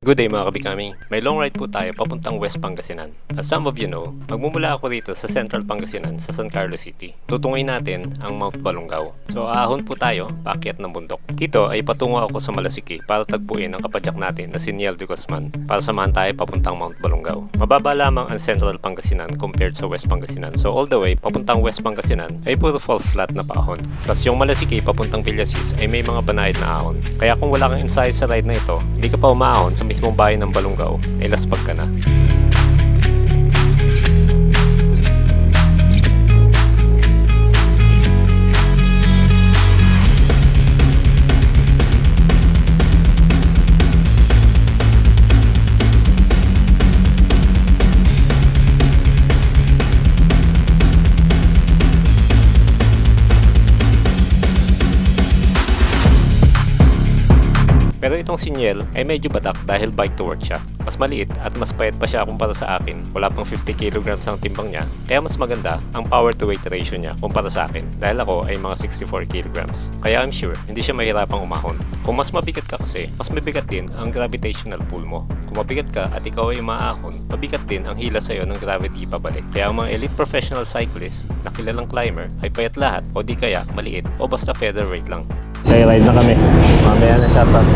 Good day mga kabikami. May long ride po tayo papuntang West Pangasinan. As some of you know, magmumula ako rito sa Central Pangasinan sa San Carlos City. Tutungoy natin ang Mount Balungaw. So ahon po tayo, paakyat ng bundok. Dito ay patungo ako sa Malasiki para tagpuin ang kapadyak natin na si Niel de Guzman para samahan tayo papuntang Mount Balungaw. Mababa lamang ang Central Pangasinan compared sa West Pangasinan. So all the way papuntang West Pangasinan ay puro falls flat na paahon. Plus yung Malasiki papuntang Villasis ay may mga banayad na ahon. Kaya kung wala kang ensayo sa ride na ito, hindi ka pa umaahon sa mismong bayan ng Balungaw, ay laspag ka na. Pero itong sinyel ay medyo batak dahil bike to work siya. Mas maliit at mas payat pa siya kumpara sa akin. Wala pang 50 kilograms ang timbang niya. Kaya mas maganda ang power to weight ratio niya kumpara sa akin. Dahil ako ay mga 64 kilograms. Kaya I'm sure hindi siya mahirapang umahon. Kung mas mabigat ka kasi, mas mabigat din ang gravitational pull mo. Kung mabigat ka at ikaw ay umaahon, mabigat din ang hila sa'yo ng gravity pabalik. Kaya ang mga elite professional cyclists na kilalang climber ay payat lahat o di kaya maliit o basta featherweight lang. Okay, ride na kami. Mamaya na shoutout.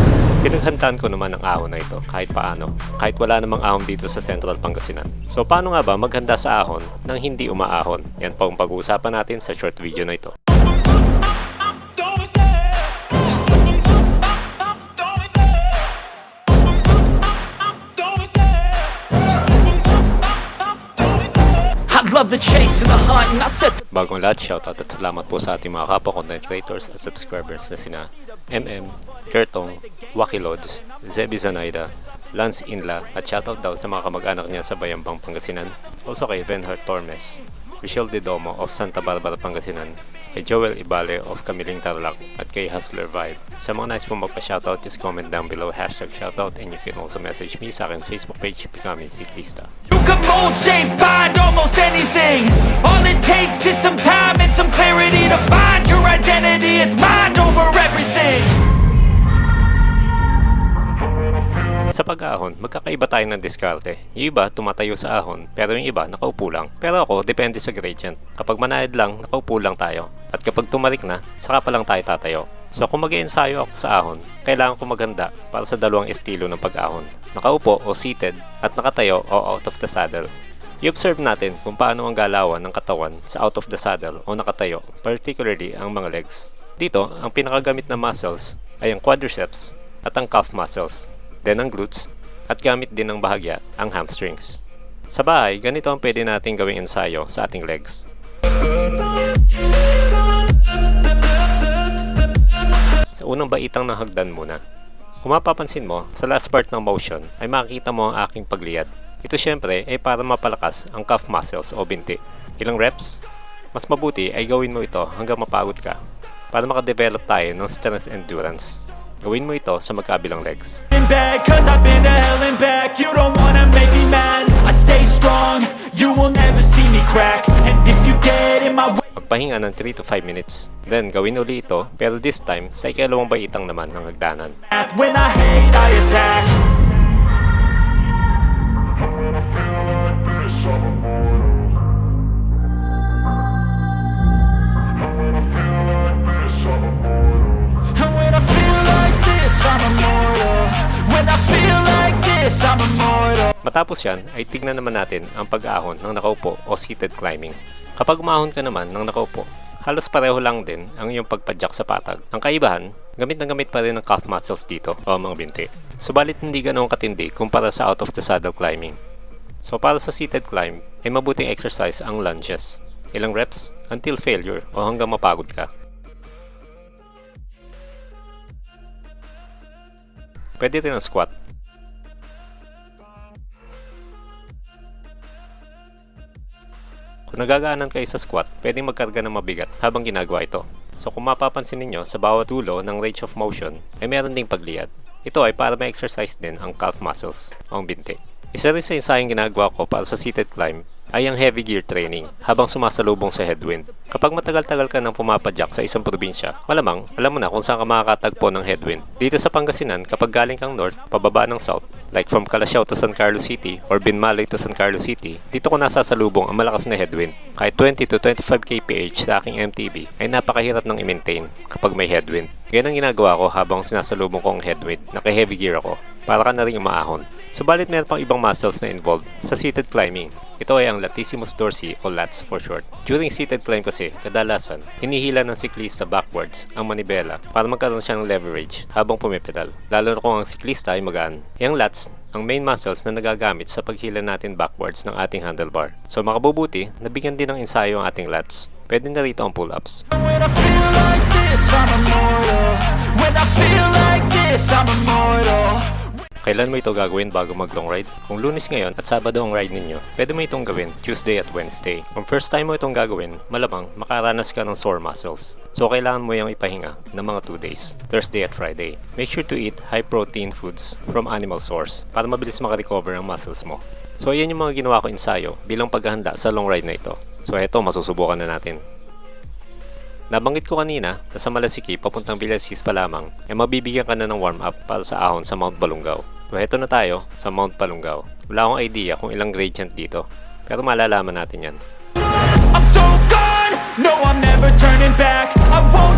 Pinaghandaan ko naman ang ahon na ito kahit paano, kahit wala namang ahon dito sa Central Pangasinan. So paano nga ba maghanda sa ahon nang hindi umaahon? Yan po ang pag-uusapan natin sa short video na ito. Bagong lahat, shoutout at salamat po sa ating mga kapwa content creators at subscribers na sina MM, Kertong, Wakilods, Zebi Zanaida, Lance Inla at shoutout daw sa mga kamag-anak niya sa Bayambang Pangasinan. Also kay Venhart Tormes, Michelle De Domo of Santa Barbara, Pangasinan, kay Joel Ibale of Kamiling Tarlac at kay Hustler Vibe. Sa mga nice po magpa-shoutout, just comment down below hashtag shoutout and you can also message me sa aking Facebook page, Becoming Ciclista. You can mold, shape, find almost anything. All it takes is some time and some clarity to find your identity. It's mind over everything. Sa pag-ahon, magkakaiba tayo ng diskarte. Yung iba, tumatayo sa ahon, pero yung iba, nakaupo lang. Pero ako, depende sa gradient. Kapag manayad lang, nakaupo lang tayo. At kapag tumalik na, saka pa lang tayo tatayo. So kung mag ensayo ako sa ahon, kailangan ko maganda para sa dalawang estilo ng pag-ahon. Nakaupo o seated at nakatayo o out of the saddle. I-observe natin kung paano ang galawan ng katawan sa out of the saddle o nakatayo, particularly ang mga legs. Dito, ang pinakagamit na muscles ay ang quadriceps at ang calf muscles, then ang glutes, at gamit din ng bahagya ang hamstrings. Sa bahay, ganito ang pwede natin gawing ensayo sa ating legs. Sa unang baitang ng hagdan muna. Kung mapapansin mo, sa last part ng motion ay makikita mo ang aking pagliyad. Ito syempre ay para mapalakas ang calf muscles o binti. Ilang reps? Mas mabuti ay gawin mo ito hanggang mapagod ka para makadevelop tayo ng strength endurance. Gawin mo ito sa magkabilang legs. Magpahinga ng 3 to 5 minutes. Then gawin uli ito pero this time sa ikalawang baitang naman ng hagdanan. when I hate, I attack. Matapos yan ay tignan naman natin ang pag-ahon ng nakaupo o seated climbing. Kapag umahon ka naman ng nakaupo, halos pareho lang din ang iyong pagpadyak sa patag. Ang kaibahan, gamit na gamit pa rin ang calf muscles dito o mga binti. Subalit hindi ganoon katindi kumpara sa out of the saddle climbing. So para sa seated climb, ay mabuting exercise ang lunges. Ilang reps until failure o hanggang mapagod ka. Pwede rin ang squat. Kung nagagaanan kayo sa squat, pwedeng magkarga ng mabigat habang ginagawa ito. So kung mapapansin ninyo, sa bawat dulo ng range of motion ay meron ding pagliyad. Ito ay para ma-exercise din ang calf muscles ang binti. Isa rin sa ensayong ginagawa ko para sa seated climb ay ang heavy gear training habang sumasalubong sa headwind. Kapag matagal-tagal ka nang pumapadyak sa isang probinsya, malamang alam mo na kung saan ka makakatagpo ng headwind. Dito sa Pangasinan, kapag galing kang north, pababa ng south, like from Calasiao to San Carlos City or Binmalay to San Carlos City, dito ko nasasalubong ang malakas na headwind. Kahit 20 to 25 kph sa aking MTB ay napakahirap ng i-maintain kapag may headwind. Yan ang ginagawa ko habang sinasalubong ko ang headwind. Naka-heavy gear ako. Para ka na rin umaahon. Subalit meron pang ibang muscles na involved sa seated climbing. Ito ay ang latissimus dorsi o lats for short. During seated climb kasi, kadalasan, hinihila ng siklista backwards ang manibela para magkaroon siya ng leverage habang pumipedal. Lalo na kung ang siklista ay magaan. Yung lats ang main muscles na nagagamit sa paghila natin backwards ng ating handlebar. So makabubuti, nabigyan din ng ensayo ang ating lats. Pwede na rito ang pull-ups. I'm immortal. When I feel like this, I'm immortal. Kailan mo ito gagawin bago mag long ride? Kung lunes ngayon at sabado ang ride ninyo, pwede mo itong gawin Tuesday at Wednesday. Kung first time mo itong gagawin, malamang makaranas ka ng sore muscles. So kailangan mo yung ipahinga ng mga 2 days, Thursday at Friday. Make sure to eat high protein foods from animal source para mabilis makarecover ang muscles mo. So ayan yung mga ginawa ko ensayo bilang paghahanda sa long ride na ito. So eto, masusubukan na natin. Nabanggit ko kanina na sa Malasiki papuntang Villasis pa lamang ay mabibigyan ka na ng warm up para sa ahon sa Mount Balungaw. So na tayo sa Mount Balungaw. Wala akong idea kung ilang gradient dito pero malalaman natin yan. I'm so gone. No, I'm never turning back. I won't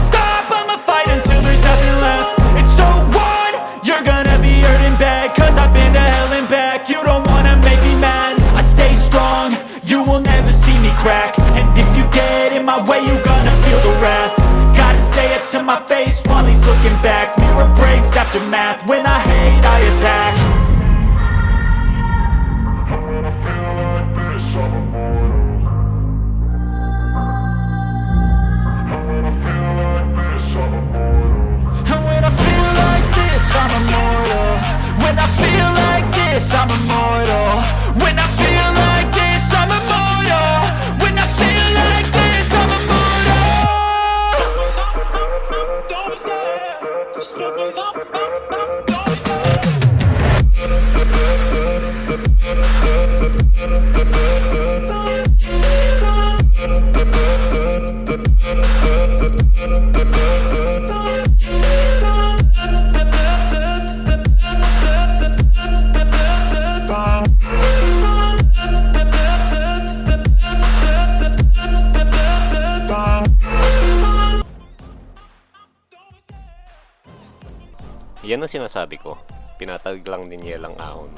Yan ang sinasabi ko. Pinatag lang din niya lang ahon.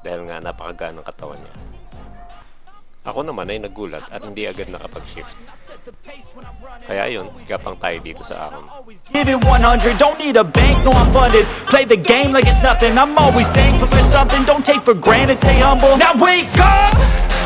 Dahil nga napakagaan ng katawan niya. Ako naman ay nagulat at hindi agad nakapag-shift. Kaya yun, gapang tayo dito sa ahon. Give it 100, don't need a bank, no I'm funded Play the game like it's nothing, I'm always thankful for something Don't take for granted, stay humble Now wake up!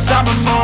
guess I'm a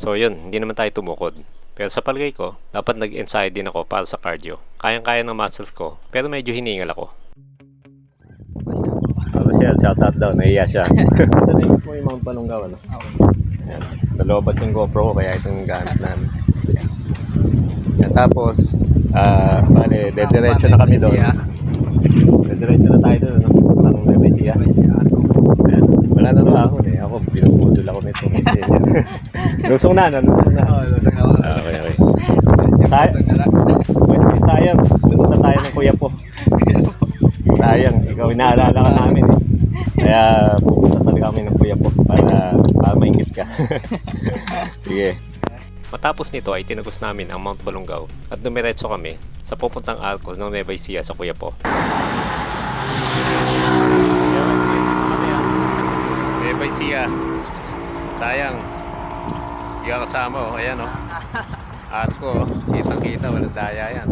So yun, hindi naman tayo tumukod. Pero sa palagay ko, dapat nag-ensayo din ako para sa cardio. Kayang-kaya ng muscles ko, pero medyo hiningal ako. Tapos yan, shoutout daw, nahiya siya. Ito na yung mo yung Mount Palunggaw, ano? Yan. Nalobat yung GoPro ko, kaya itong gamit namin. Tapos, ah, bale, dediretso na kami doon. Dediretso na tayo doon, ano? Tanong may siya. Yan. Wala na naman ako eh. Ako, pinupudol ako nito. Lusong na, no? Lusong na. Okay, okay. Say Wes, sayang. Pumunta tayo ng kuya po. Sayang, ikaw inaalala ka namin eh. Kaya pupunta talaga kami ng kuya po para, para maingit ka. Sige. Matapos nito ay tinagos namin ang Mount Balungaw at dumiretso kami sa pupuntang Arcos ng Nueva Ecija sa Kuyapo. Eh, bye siya. Sayang. Hindi ka kasama oh. Ayan oh. At ko, kitang kita, walang daya yan.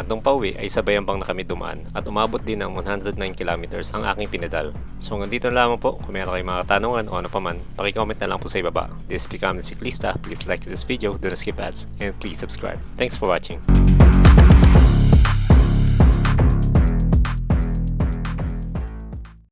At nung pauwi ay sabayan bang na kami dumaan at umabot din ng 109 kilometers ang aking pinadal. So hanggang dito na lamang po. Kung meron kayong mga katanungan o ano paman, pakicomment na lang po sa ibaba. This is Become the Ciclista. Please like this video, do not skip ads, and please subscribe. Thanks for watching.